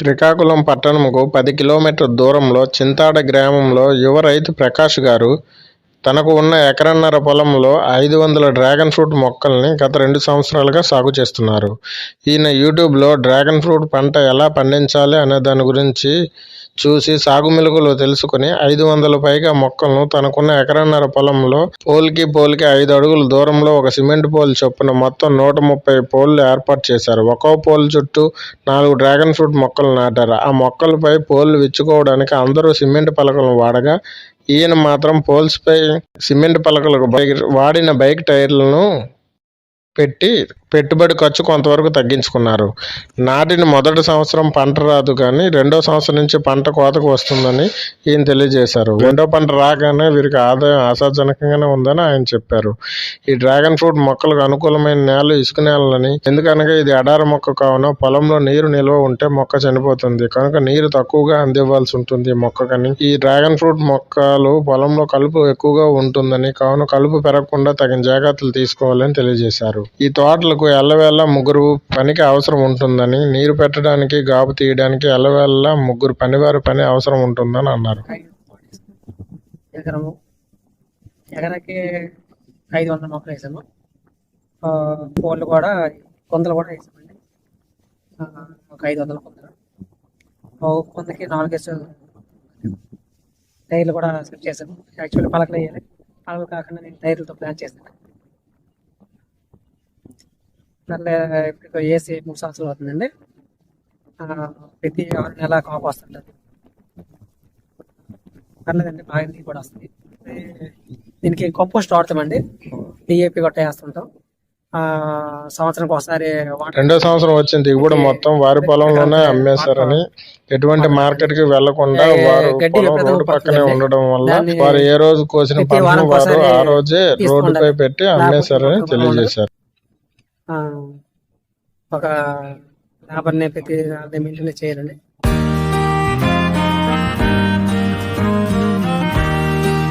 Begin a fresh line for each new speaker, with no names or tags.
శ్రీకాకుళం పట్టణంకు పది కిలోమీటర్ దూరంలో చింతాడ గ్రామంలో యువ రైతు ప్రకాష్ గారు తనకు ఉన్న ఎకరన్నర పొలంలో ఐదు వందల డ్రాగన్ ఫ్రూట్ మొక్కల్ని గత రెండు సంవత్సరాలుగా సాగు చేస్తున్నారు. ఈయన యూట్యూబ్లో డ్రాగన్ ఫ్రూట్ పంట ఎలా పండించాలి అనే దాని గురించి చూసి సాగు మెలకులు తెలుసుకుని ఐదు వందల పైగా మొక్కలను తనకున్న ఎకరన్నర పొలంలో పోల్కి పోల్కి ఐదు అడుగుల దూరంలో ఒక సిమెంట్ పోల్ చొప్పున మొత్తం నూట ముప్పై పోల్లు ఏర్పాటు చేశారు. ఒక్కో పోల్ చుట్టూ నాలుగు డ్రాగన్ ఫ్రూట్ మొక్కలు నాటారు. ఆ మొక్కలపై పోల్లు విచ్చుకోవడానికి అందరూ సిమెంట్ పలకలను వాడగా ఈయన మాత్రం పోల్స్ పై సిమెంట్ పలకలకు బైక్ వాడిన బైక్ టైర్లను పెట్టి పెట్టుబడి ఖర్చు కొంతవరకు తగ్గించుకున్నారు. నాటిన మొదటి సంవత్సరం పంట రాదు కానీ రెండో సంవత్సరం నుంచి పంట కోతకు వస్తుందని ఈయన తెలియజేశారు. రెండో పంట రాగానే వీరికి ఆదాయం ఆశాజనకంగానే ఉందని ఆయన చెప్పారు. ఈ డ్రాగన్ ఫ్రూట్ మొక్కలకు అనుకూలమైన నేల ఇసుక నేలని ఎందుకనగా ఇది అడార మొక్క కావున పొలంలో నీరు నిల్వ ఉంటే మొక్క చనిపోతుంది. కనుక నీరు తక్కువగా అందివ్వాల్సి ఉంటుంది మొక్కకని ఈ డ్రాగన్ ఫ్రూట్ మొక్కలు పొలంలో కలుపు ఎక్కువగా ఉంటుందని కావున కలుపు పెరగకుండా తగిన జాగ్రత్తలు తీసుకోవాలని తెలియజేశారు. ఈ తోటలకు ఎల్లవేళ ముగ్గురు పనికి అవసరం ఉంటుందని నీరు పెట్టడానికి గాబు తీయడానికి ఎల్లవేళ ముగ్గురు పనివారి పని అవసరం ఉంటుందని అన్నారు.
ఎకరము ఎకరాకి ఐదు వందల మొక్కలు వేసాము. కోళ్ళు కూడా కొందలు కూడా వేసామండి. ఒక ఐదు వందల కొందలు ఒక కొందకి నాలుగేసి టైర్లు కూడా సెట్ చేశాను యాక్చువల్లీ పలకలు వేయాలి. పలకలు కాకుండా నేను టైర్లతో ప్లాన్ చేశాను మళ్ళీ ఇప్పుడు వేసి మూడు సంవత్సరాలు అవుతుందండి. ప్రతి ఆరు నెల కాపు వస్తుంటుంది. పర్లేదండి బాగా దిగి కూడా వస్తుంది. దీనికి కంపోస్ట్ వాడతామండి. డిఏపి గట్ట వేస్తుంటాం. ఆ సంవత్సరానికి ఒకసారి
రెండో సంవత్సరం వచ్చిన దిగుబడి మొత్తం వారి పొలంలోనే అమ్మేశారని. ఎటువంటి మార్కెట్కి
వెళ్ళకుండా
వారు రోడ్డు పక్కనే. ఉండడం వల్ల వారు ఏ రోజు కోసిన పంటను వారు ఆ రోజే రోడ్డుపై. పెట్టి అమ్మేశారని తెలియజేశారు.
ఒక లేబర్ని ప్రతి మెయింటైన్ చేయాలండి